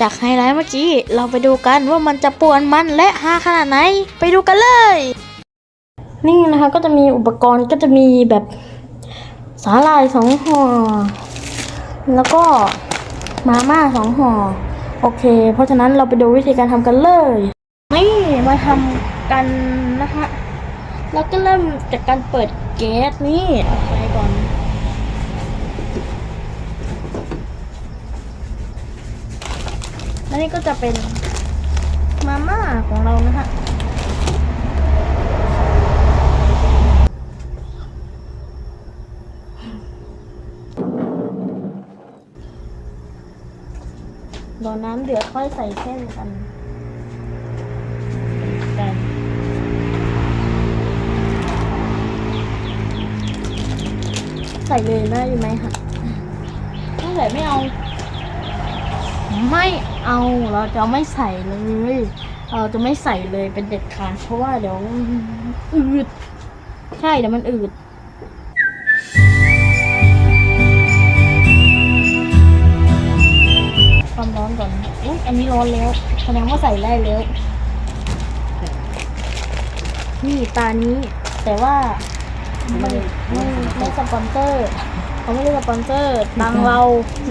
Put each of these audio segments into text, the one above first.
จากไฮไลท์เมื่อกี้ เราไปดูกันว่ามันจะป่วนมันและฮาขนาดไหน ไปดูกันเลย นี่นะคะก็จะมีอุปกรณ์ก็จะมีแบบสาหร่ายสองห่อ แล้วก็มาม่าสองห่อ โอเค เพราะฉะนั้นเราไปดูวิธีการทำกันเลย นี่มาทำกันนะคะ แล้วก็เริ่มจากการเปิดแก๊สนี่เอาไฟก่อน และนี่ก็จะเป็นมาม่าของเรานะฮะรอน้ำเดือดค่อยใส่เส้นกัน ส่เลยได้ไหมคะถ้าใส่ไม่เอา ไม่เอาเราจะไม่ใส่เลย เราจะไม่ใส่เลยเป็นเด็ดขาดเพราะว่าเดี๋ยวอืด ใช่เดี๋ยวมันอืดความร้อนก่อนอุ๊ยอันนี้ร้อนแล้วแสดงว่าใส่ได้แล้ว นี่ตานี้แต่ว่า ไม่ไม่ไม่สปอนเซอร์เขาไม่ได้สปอนเซอร์ตังเรา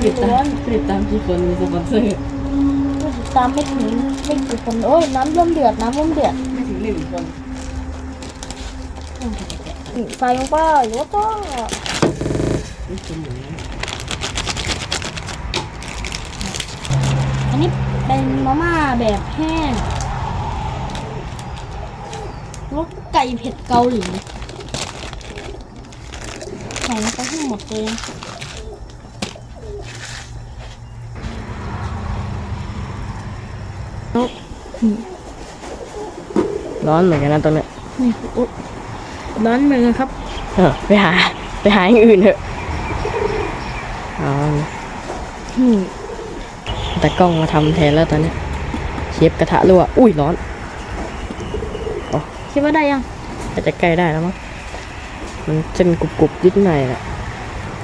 ติดล้ตาวมนติดตามกี่คนมีสปอนเซอร์ตามไม่ถึงไม่กี่คนโอ้ยน้ำเริ่มเดือดน้ำเริ่มเดือดไม่ถึงหนึ่งคนใส่ลงไปแล้วก็ไม่ถึงหนึ่งนะอันนี้เป็นมาม่าแบบแห้งรสไก่เผ็ดเกาหลี ส่ลงไปให้หมดเลยร้อนเหมือนกันนะตรงเนี้ยนี่อุ๊ยร้อนมือครับ เออไปหา ไปหาอย่างอื่นเถอะเอานี่แต่กล้องมาทำแทนแล้วตอนเนี้ยเชฟกระทะรั่วอุ้ยร้อน คิดว่าได้ยังอาจจะใกล้ได้แล้วมั้ง มันเส้นกรุบๆนิดหน่อยแหละ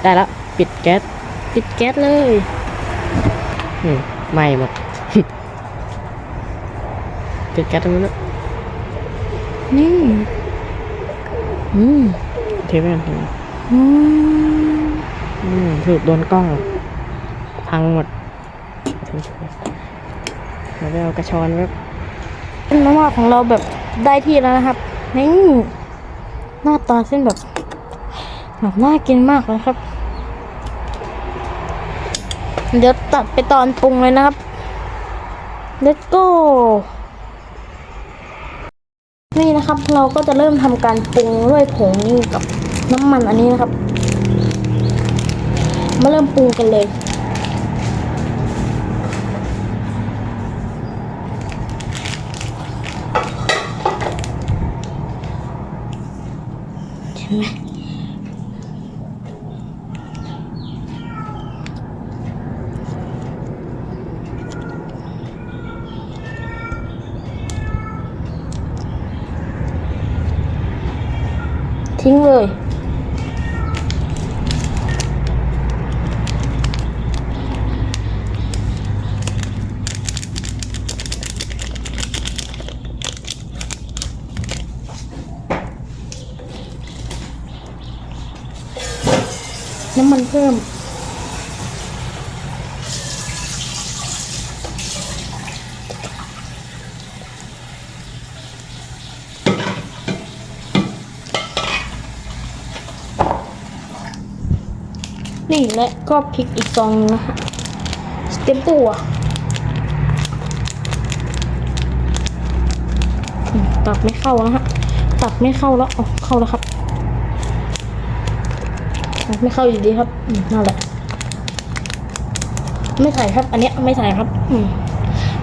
ได้แล้วปิดแก๊สปิดแก๊สเลยอืมไหม้หมดปิดแก๊สตรงนู้นนะนี่ อืมเทไปกันอืมอืมถูกโดนกล้อง พังหมดเราไปเอากระชอนแบบเป็นมาม่าของเราแบบได้ที่แล้วนะครับนี่ น้าตาเส้นแบบแบบน่ากินมากเลยครับ เดี๋ยวตัดไปตอนปรุงเลยนะครับ let's go นี่นะครับเราก็จะเริ่มทำการปรุงด้วยผงนี่กับน้ำมันอันนี้นะครับ มาเริ่มปรุงกันเลย น้ำมันเพิ่ม นี่และก็พริกอีกซองนะฮะเต็มตัวตักไม่เข้าแล้วฮะตักไม่เข้าแล้วอ๋อเข้าแล้วครับ ไม่เข้าอยู่ดีครับอืนั่นแหละ ไม่ใส่ครับ อันเนี้ยไม่ใส่ครับ อืม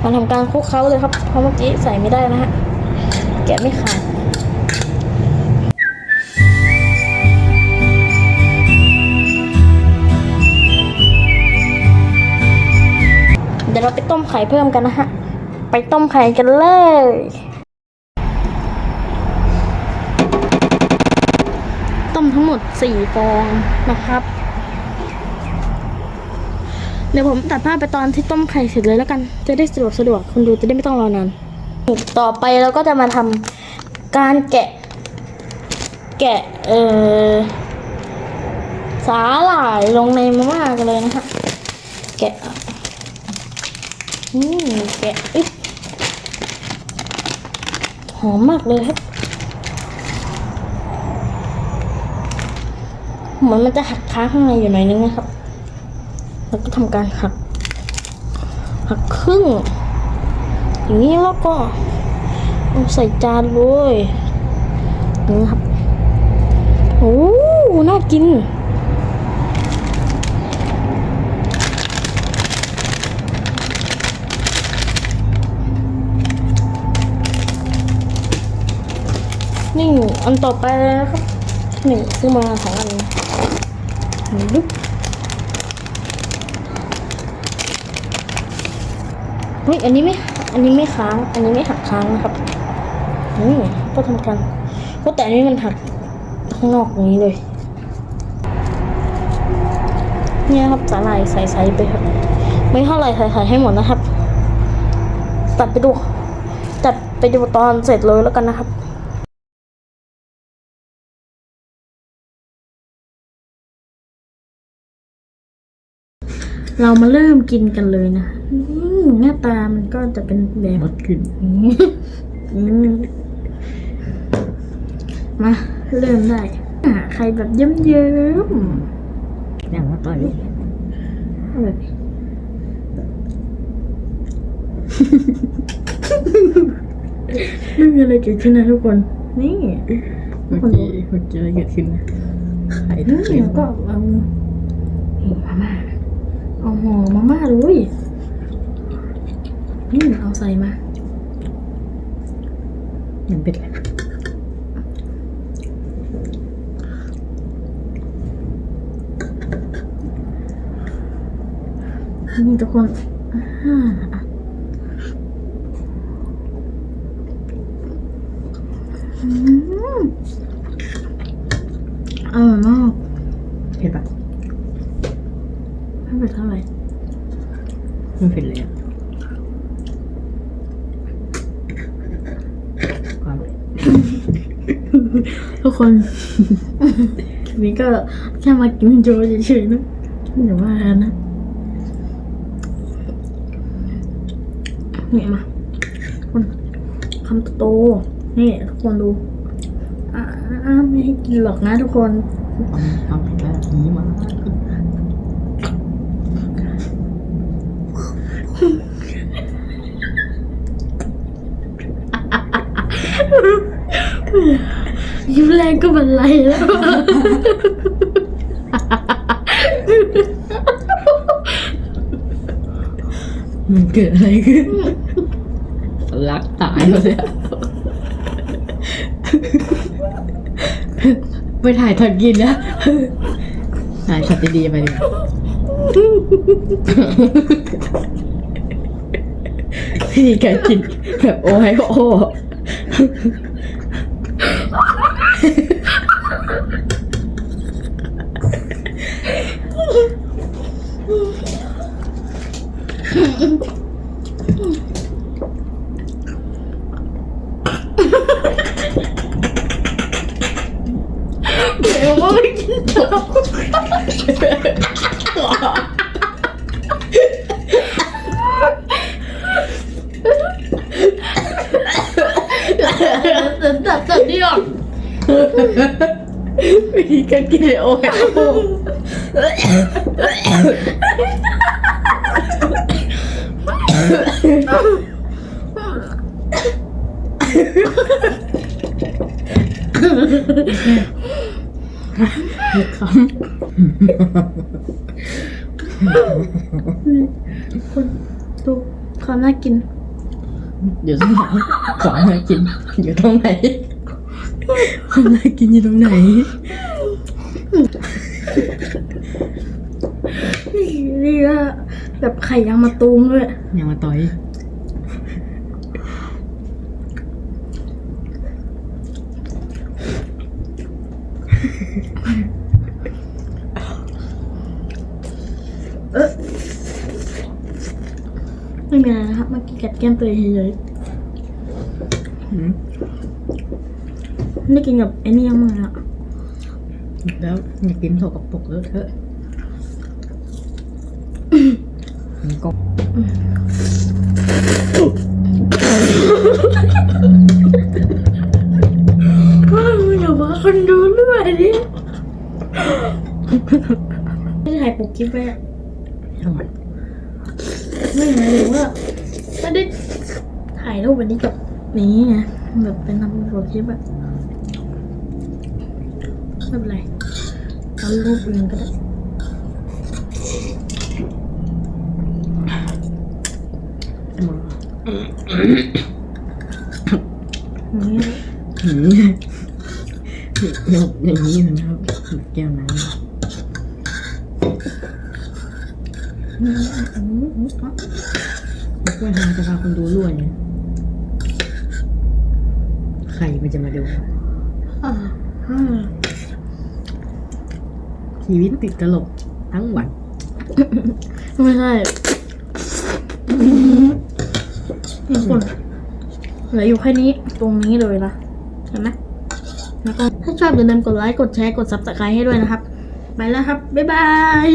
มาทำการคลุกเคล้าเลยครับ เพราะเมื่อกี้ใส่ไม่ได้นะฮะ แกะไม่ขาดเดี๋ยวเราไปต้มไข่เพิ่มกันนะฮะ ไปต้มไข่กันเลย ทั้งหมดสี่ฟองนะครับ เดี๋ยวผมตัดภาพไปตอนที่ต้มไข่เสร็จเลยแล้วกัน จะได้สะดวกสะดวกคนดูจะได้ไม่ต้องรอนานต่อไปเราก็จะมาทำการแกะ แกะเอ่อสาหร่ายลงในมาม่ากันเลยนะคะแกะอืมแกะหอมมากเลยครับ เหมือนมันจะหักค้างข้างในอยู่หน่อยนึงนะครับ แล้วก็ทำการหัก หักครึ่ง อย่างนี้แล้วก็เอาใส่จานเลยนี้ครับ โอ้ น่ากินนี่อันต่อไปเลยนะครับ นี่ซื้อมาสองอัน นี่ดุ๊บเฮ้ยอันนี้ไม่อันนี้ไม่ค้าง อันนี้ไม่หักค้างนะครับนี่ก็ทำกันก็แต่อันนี้มันหักข้างนอกอย่างนี้เลย เนี่ยครับสาหร่ายใส่ๆไปครับ ไม่เท่าไร่ใส่ๆให้หมดนะครับ ตัดไปดู ตัดไปดูตอนเสร็จเลยแล้วกันนะครับ เรามาเริ่มกินกันเลยนะอืมหน้าตามันก็จะเป็นแบบมดขึ้นนี้อืมมา เริ่มได้อ่าใครแบบเยิ้มเยิ้มอย่างว่าต่อยๆเอาแบบนี้ไม่มีอะไรเกิดขึ้นนะทุกคน นี่เมื่อกี้เมื่อกี้อะไรเกิดขึ้นนะไข่นี่ตะเกียแล้วก็เอานี่มาม่า เอาห่อมาม่าเลยนี่เอาใส่มายังเป็นไรนี่ทุกคนอ่าอืมอร่อยมาก เผ็ดปะ ไม่ เป็นเท่าไหร่ไม่เผ็ดเลยอะความทุกคนคลิปนี้ก็แค่มากินโจเฉยๆนะอย่าว่ากันนะเนี่ยมาคนคำโตๆนี่ทุกคนดูอ่าไม่ให้กินหรอกนะทุกคน ความเผ็ดแล้วทีนี้มา ยิ้มแรงก็บันไลแล้ว มันเกิดอะไรขึ้นรักตายหมดเลยอะไปถ่ายทอดกินนะถ่ายช็อตดีๆไปดิวิธีการกินแบบโอ้ให้โอ้ เดี๋ยวว่าไม่กินต่อตั คนดูความน่ากิน อยู่ตรงไหนของน่ากิน อยู่ตรงไหนของน่ากินอยู่ตรงไหน นี่ก็ แบบไข่ยังมาตูมด้วยยังมาต่อย เออไม่มีอะไรนะครับเมื่อกี้กัดแก้มตัวเองเฉยอืมๆไม่กินกับไอ้นี่ยังมาอะแล้วอยากกินโถกับปกเลอะเทอะ ก็ว้ามึงอย่าว่าคนดูด้วยดิไม่ถ่ายปกคลิปไว้อะทั้งหมดไม่หมายถึงว่าไม่ได้ถ่ายรูปวันนี้กับนี้ไงแบบเป็นทำปกคลิปอะไม่เป็นไรเอารูปอื่นก็ได้ ไอ้ หมออย่างนี้หืมอย่างนี้นะครับแก้วน้ำกล้วยหาจะพาคนดูรั่วเนี่ยใครมันจะมาดูอ่าอ่าชีวิตติดตลกทั้งวัน ไม่ใช่ ทุกคนเหลืออยู่แค่นี้ตรงนี้เลยนะเห็นไหมแล้วก็ถ้าชอบอย่าลืมกดไลค์กดแชร์กดซับสไครต์ให้ด้วยนะครับ ไปแล้วครับ บ๊ายบาย